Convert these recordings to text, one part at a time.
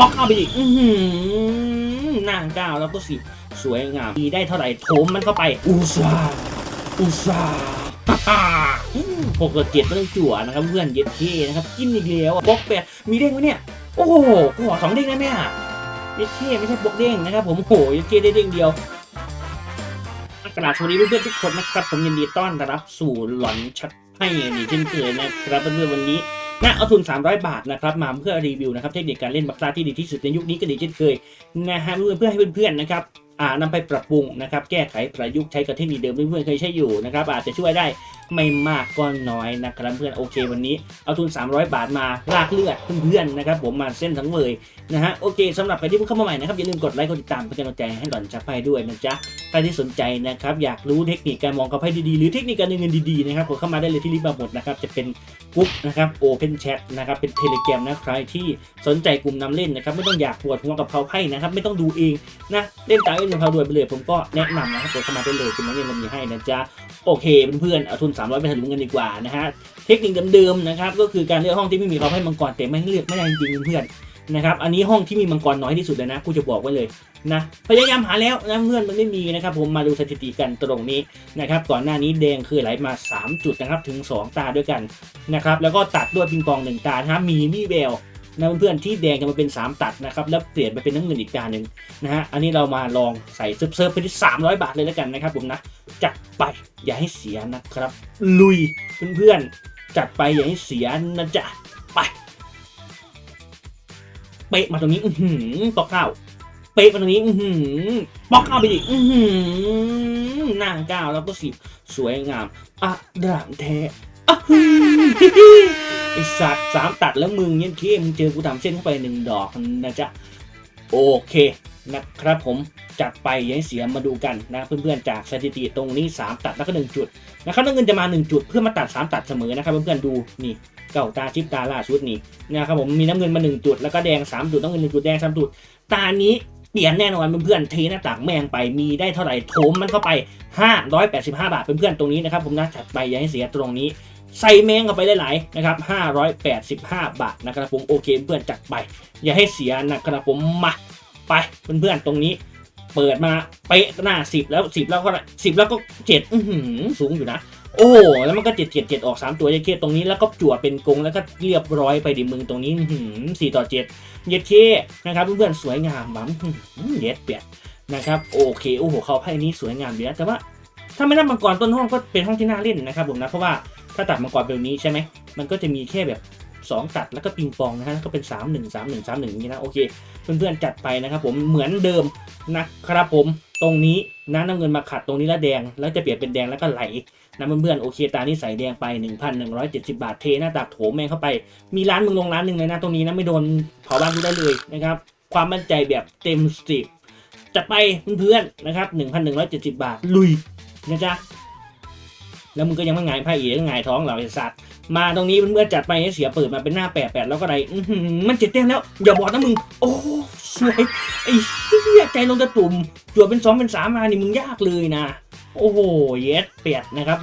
บล็อกเอาไปอีก อื้อหือหน้าก้าวแล้วก็สิสวยงามมีได้เท่าไหร่โถมมันเข้าไป อุซาอุซาฮ่าฮ่าหกกับเจ็ดต้องจั่วนะครับเพื่อนเย็ดเท่นะครับกินอีกแล้วบล็อกแปดมีเด้งไหมเนี่ย โอ้โหขอสองเด้งได้ไหมอะเย็ดเท่ไม่ใช่บล็อกเด้งนะครับ ผมโอ้โหเย็ดเท่ได้เด้งเดียวกราบสวัสดีเพื่อนๆทุกคนนะครับผมยินดีต้อนรับสู่หลอนชัดให้นี่เช่นเคยนะครับเพื่อนๆวันนี้ นะเอาทุน 300 บาทนะครับมาเพื่อรีวิวนะครับเทคนิคการเล่นบัคลาที่ดีที่สุดในยุคนี้ก็ดีเช่นเคยนะฮะเพื่อเพื่อให้เพื่อนๆนะครับ อ่านำไปปรับปรุงนะครับ แก้ไขประยุกต์ใช้กับเทคนิคเดิมที่เพื่อนเคยใช้อยู่นะครับ อาจจะช่วยได้ไม่มากก็น้อยนะครับเพื่อนโอเควันนี้เอาทุน 300 บาทมาลากเลือดเพื่อนๆนะครับ ผมมาเส้นทั้งเลยนะฮะโอเคสำหรับใครที่เพิ่งเข้ามาใหม่นะครับอย่าลืมกดไลค์กดติดตามเพื่อเป็นกำลังใจให้หล่อนชักไพ่ด้วยนะจ๊ะใครที่สนใจนะครับอยากรู้เทคนิคการมองกระไพ่ดีๆ หรือเทคนิคการเงินดีๆนะครับกดเข้ามาได้เลยที่ลิงก์มาหมดนะครับจะเป็นกลุ่มนะครับ Open Chat นะครับเป็นเทเล a m นะใครที่สนใจกลุ่มนำเล่นนะครับไม่ต้องอยากปวดหัวกับเขาไพ่นะครับไม่ต้องดูเองนะเล่นตามเล่นเขาด้วยไปเลยผมก็แนะนำนะครับกดเข้ามาได้เลยคุณนักเรียนเรามีให้นะจ๊ะโอเคเพื่อนๆเอาทุน 300 ไปถลุงกันดีกว่านะฮะเทคนิคเดิมๆนะครับก็คือการเลือกห้องที่ไม่มีเขาให้มังกรแต่ไม่เลือกไม่ได้จริงๆเพื่อนนะครับอันนี้ห้องที่มีมังกรน้อยที่สุดเลยนะกูจะบอกไว้เลยนะพยายามหาแล้วนะเพื่อนมันไม่มีนะครับผมมาดูสถิติกันตรงนี้นะครับก่อนหน้านี้แดงเคยไหลมา 3 จุดนะครับถึง 2 ตาด้วยกันนะครับแล้วก็ตัดด้วยปิงปองหนึ่งตานะมีมี่เบล นะเพื่อนๆที่แดงจะมาเป็น 3 ตัดนะครับแล้วเปลี่ยนไปเป็นน้ำเงินอีกตาหนึ่งนะฮะอันนี้เรามาลองใส่เซิร์ฟเซิร์ฟไปที่300 บาทเลยแล้วกันนะครับผมนะจัดไปอย่าให้เสียนะครับ ลุยเพื่อนๆจัดไปอย่าให้เสียนะจ๊ะไปเป๊ะมาตรงนี้ อือหือปอกเก้าเป๊ะมาตรงนี้ อือหือปอกเก้าไปอีกอือหือหน้าเก้าแล้วก็สิบสวยงามอะดามแท้อะฮึ่ม ไอสัตว์สามตัดแล้วมึงเนี่ยเคมึงเจอกูทำเส้นเข้าไปหนึ่งดอกนะจ๊ะโอเคนะครับผมจัดไปยังเสียมาดูกันนะเพื่อนๆจากสถิติตรงนี้ 3 ตัดแล้วก็ 1 จุดนะครับน้ำเงินจะมา 1 จุดเพื่อมาตัด 3 ตัดเสมอนะครับเพื่อนๆดูนี่เก่าตาชิปตาล่าสุดนี่นะครับผมมีน้ำเงินมา 1 จุดแล้วก็แดง 3 จุดน้ำเงิน1จุดแดง 3 จุด ตานี้เปลี่ยนแน่นอนเพื่อนๆเทหน้าต่างแมงไปมีได้เท่าไหร่โถมมันเข้าไป 585 บาทเพื่อนๆตรงนี้นะครับผมนะจัดไปย่าให้เสียตรงนี้ ใส่แมงเข้าไปหลายๆนะครับ585 บาทนะครับผมโอเคเพื่อนจัดไป อย่าให้เสียนะครับผมมาไปเพื่อนๆตรงนี้ เปิดมาเป๊ะหน้า 10 แล้ว 10 แล้วก็10 แล้วก็7อื้อหือสูงอยู่นะโอ้แล้วมันก็เจ็ดเจ็ดเจ็ดออก3ตัวเยเคตรงนี้แล้วก็จั่วเป็นกงแล้วก็เรียบร้อยไปดิมึงตรงนี้สี่ต่อเจ็ดเย็ดเคนะครับเพื่อนๆสวยงามบัมเย็ดเปียดนะครับโอเคโอ้โหเขาไพ่นี้สวยงามดีนะแต่ว่าถ้าไม่นับมังกรต้นห้องก็เป็นห้องที่น่าเล่นนะครับผมนะเพราะว่า ถ้าตัดมังกรแบบนี้ใช่ไหม มันก็จะมีแค่แบบ 2 ตัดแล้วก็ปิงปองนะฮะแล้วก็เป็น 3 1 3 1 3 1อย่างนี้นะโอเค เพื่อนๆจัดไปนะครับผมเหมือนเดิมนะครับผมตรงนี้นะน้ำเงินมาขัดตรงนี้แล้วแดง แล้วจะเปลี่ยนเป็นแดงแล้วก็ไหลนะเพื่อนๆโอเคตานี้ใส่แดงไป 1,170 บาทเทหน้าตักโถมแม่งเข้าไป มีร้านมึงลงร้านหนึ่งเลยนะตรงนี้นะไม่โดนเผาบ้านกูได้เลยนะครับความมั่นใจแบบเต็มสติจัดไปเพื่อนๆนะครับ1,170 บาทลุยนะจ๊ะ แล้วมึงก็ยังไม่งายไพ่อีกก็หงายท้องเราไอ้สัตว์มาตรงนี้เพื่อนๆจัดไปให้เสียเปิดมาเป็นหน้าแปดแปดแล้วก็ได้มันเจ็ดแต้มแล้ว อย่าบอกนะมึง โอ้สวยไอ้เหี้ยใจลงกระตุ่มจวบเป็นสองเป็นสามมานี่มึงยากเลยนะ โอ้โหเยสแปดนะครับ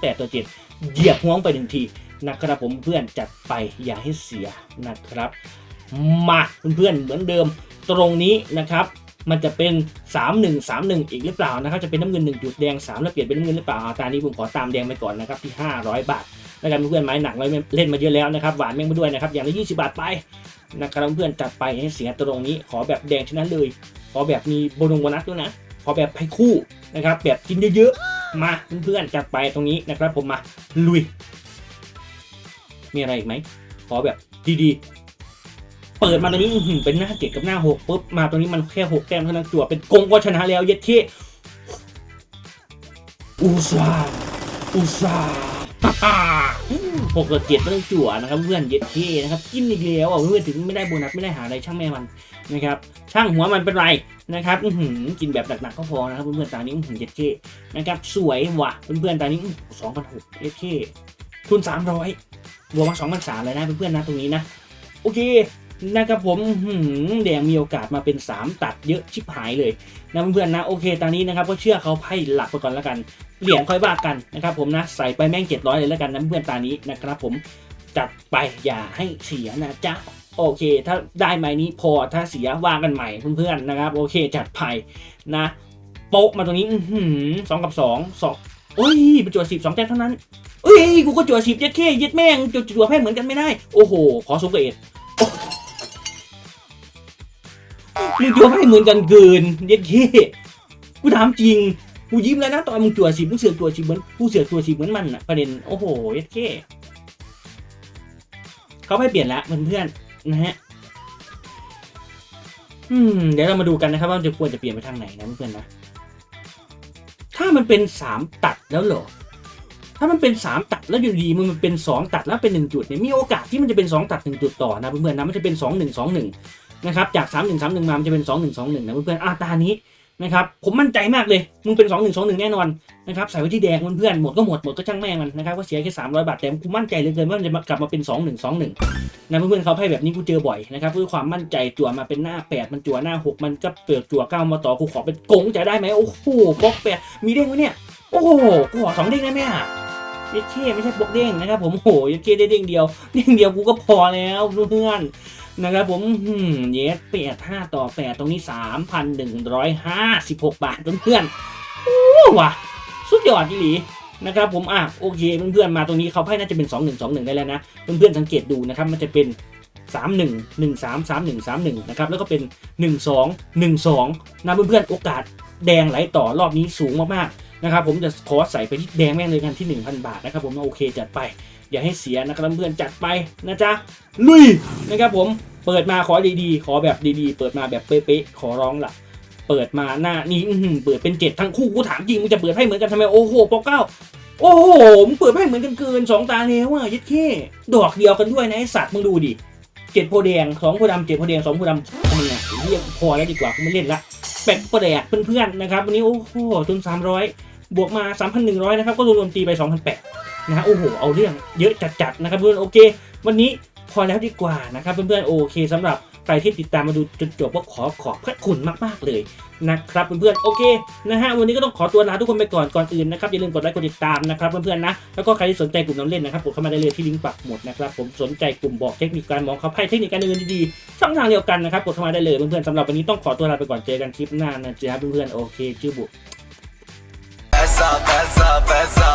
แปดตัวเจ็ดเหยียบห้วงไปหนึ่งทีนะครับผมเพื่อนจัดไปอย่าให้เสียนะครับ มาเพื่อนๆเหมือนเดิมตรงนี้นะครับ มันจะเป็น 3 1 3 1 อีกหรือเปล่านะครับ จะเป็นน้ำเงิน1จุดแดง3แล้วเปลี่ยนเป็นน้ำเงินหรือเปล่าเอาตานี้ผมขอตามแดงไปก่อนนะครับที่ 500 บาทแล้วกันเพื่อนๆไม้หนักไว้เล่นมาเยอะแล้วนะครับหวานแม่งไปด้วยนะครับอย่างละ20 บาทไปนะครับเพื่อนจัดไปให้เสียตรงนี้ขอแบบแดงชนะเลย ขอแบบมีโบนงโบนัสด้วยนะ ขอแบบไพ่คู่นะครับแบบกินเยอะๆมาเพื่อนๆจัดไปตรงนี้นะครับผมมาลุย มีอะไรอีกไหมขอแบบดีๆ เปิดมาตรงนี้อื้อหือเป็นหน้าเจ็ดกับหน้าหกปุ๊บมาตรงนี้มันแค่หกแต้มเท่านั้นจั่วเป็นกงก็ชนะแล้วเย็ดเท่อุซาอุซาหกกับเจ็ดไม่ต้องจั่วนะครับเพื่อนเย็ดเท่นะครับกินอีกแล้วอะเพื่อนถึงไม่ได้โบนัสไม่ได้หาอะไรช่างแม่มันนะครับช่างหัวมันเป็นไรนะครับอื้อหือกินแบบหนักๆก็พอนะครับเพื่อนๆตานี้อื้อหือเย็ดเท่นะครับสวยว่ะเพื่อนๆตานี้สองพันหกเย็ดเท่ทุนสามร้อยบวกมาสองพันสามเลยนะเพื่อนๆนะตรงนี้นะโอเค นะครับผมแดงมีโอกาสมาเป็น 3 ตัดเยอะชิบหายเลยนะเพื่อนๆนะโอเคตอนนี้นะครับก็เชื่อเขาไพ่หลักไปก่อนแล้วกัน เหรียญค่อยว่ากันนะครับผมนะใส่ไปแม่ง 700 เลยแล้วกันนะเพื่อนตานี้นะครับผมจัดไปอย่าให้เสียนะจ๊ะโอเค ถ้าได้ไม้นี้พอถ้าเสียว่ากันใหม่เพื่อนๆนะครับ โอเคจัดไปนะ โป๊ะมาตรงนี้สองกับสองสองโอ้ยเป็นจั่วสิบสองแต้มเท่านั้นเอ้ยกูก็จั่วสิบยัดเข้ยัดแม่งจั่วจั่วแพ้เหมือนกันไม่ได้ โอ้โห ขอสูงกเอ็ด มึงจั่วแพ้เหมือนกันเกิน เยัดเข้กูถามจริง กูยิ้มแล้วนะตอนมึงจั่วสิบมึงเสือกจั่วสิบเหมือนกูเสือกจั่วสิบเหมือนมันอะประเด็นโอ้โหเยัดเข้เขาไม่เปลี่ยนละเพื่อนๆนะฮะอืมเดี๋ยวเรามาดูกันนะครับว่าจะควรจะเปลี่ยนไปทางไหนนะเพื่อนๆนะถ้ามันเป็นสามตัดแล้วเหรอถ้ามันเป็นสามตัดแล้วอยู่ดีมันเป็นสองตัดแล้วเป็นหนึ่งจุดเนี่ยมีโอกาสที่มันจะเป็นสองตัดหนึ่งจุดต่อนะเพื่อนๆนะมันจะเป็นสองห นะครับจากสามหนึ่งสามหนึ่งมามันจะเป็นสองหนึ่งสองหนึ่งนะเพื่อนๆอ่าตานี้นะครับผมมั่นใจมากเลยมึงเป็นสองหนึ่งสองหนึ่งแน่นอนนะครับใส่ไว้ที่แดงเพื่อนๆหมดก็หมดหมดก็ช่างแม่งมันนะครับก็เสียแค่สามร้อยบาทแต่กูมั่นใจเหลยเกินว่ามันจะกลับมาเป็นสองหนึ่งสองหนึ่งนะเพื่อนๆเขาให้แบบนี้กูเจอบ่อยนะครับด้วยความมั่นใจจั่วมาเป็นหน้าแปดมันจั่วหน้าหกมันก็เปลือกจั่วเก้ามาต่อกูขอเป็นกงจะได้ไหมโอ้โหบล็อกแปดมีเด้งไหมเนี่ยโอ้โหกูขอสองเด้งได้ไหมอะเยดเคไม่ใช่บล็อกเด้งนะครับผมโอ้โหเยดเคได้เด้งเดียวเด้งเดียวกูก็พอแล้วเพื่อน นะครับผมอืมเยสแปดห้าต่อแปดตรงนี้สามพันหนึ่งร้อยห้าสิบหกบาทเพื่อนๆโอ้ว่ะ สุดยอดจริงนะครับผมอะโอเคเพื่อนๆมาตรงนี้เขาไพ่น่าจะเป็นสองหนึ่งสองหนึ่งได้แล้วนะเพื่อนๆสังเกตดูนะครับมันจะเป็นสามหนึ่งหนึ่งสามสามหนึ่งสามหนึ่งนะครับแล้วก็เป็นหนึ่งสองหนึ่งสองนะเพื่อนๆโอกาสแดงไหลต่อรอบนี้สูงมากๆ นะครับผมจะขอใส่ไปที่แดงแม่งเลยกันที่ 1,000 บาทนะครับผมโอเคจัดไป อย่าให้เสียนะครับเพื่อนจัดไปนะจ๊ะลุยนะครับผมเปิดมาขอดีๆ ขอแบบดีๆ เปิดมาแบบเป๊ะๆขอร้องล่ะ เปิดมาหน้านี้เปิดเป็นเจ็ดทั้งคู่กูถามจริงมึงจะเปิดให้เหมือนกันทำไมโอ้โหปอกเก้าโอ้โหมึงเปิดให้เหมือนกันเกินสองตาแล้วอะยัดเข้ดอกเดียวกันด้วยนะไอสัตว์มึงดูดิเจ็ดโพแดงสองโพดำเจ็ดโพแดงสองโพอดำทำไงเรียกพอแล้วดีกว่ากูไม่เล่นละแปะประแดกเพื่อนๆนะครับวันนี้โอ้โหทุนสามร้อย บวกมา 3,100 นะครับ ก็รวมๆตีไป 2,800 นะฮะ โอ้โห เอาเรื่องเยอะจัดๆ นะครับเพื่อนโอเค วันนี้พอแล้วดีกว่านะครับเพื่อนๆ โอเคสำหรับใครที่ติดตามมาดูจนจบก็ขอขอบพระคุณมากๆเลยนะครับเพื่อนๆโอเคนะฮะวันนี้ก็ต้องขอตัวลาทุกคนไปก่อนก่อนอื่นนะครับอย่าลืมกดไลค์กดติดตามนะครับเพื่อนๆนะแล้วก็ใครที่สนใจกลุ่มน้ำเล่นนะครับกดเข้ามาได้เลยที่ลิงก์ปักหมดนะครับผมสนใจกลุ่มบอกเทคนิคการมองเขาไพ่เทคนิคการเงินดีๆช่องทางเดียวกันนะครับกดเข้ามาได้เลยเพื่อนๆสำหรับวันนี้ต้องขอตัวลาไปก่อนเจอกันคลิปหน้านะจ๊ะเพื่อนๆโอเคชื่อบุ Pesa, pesa, pesa.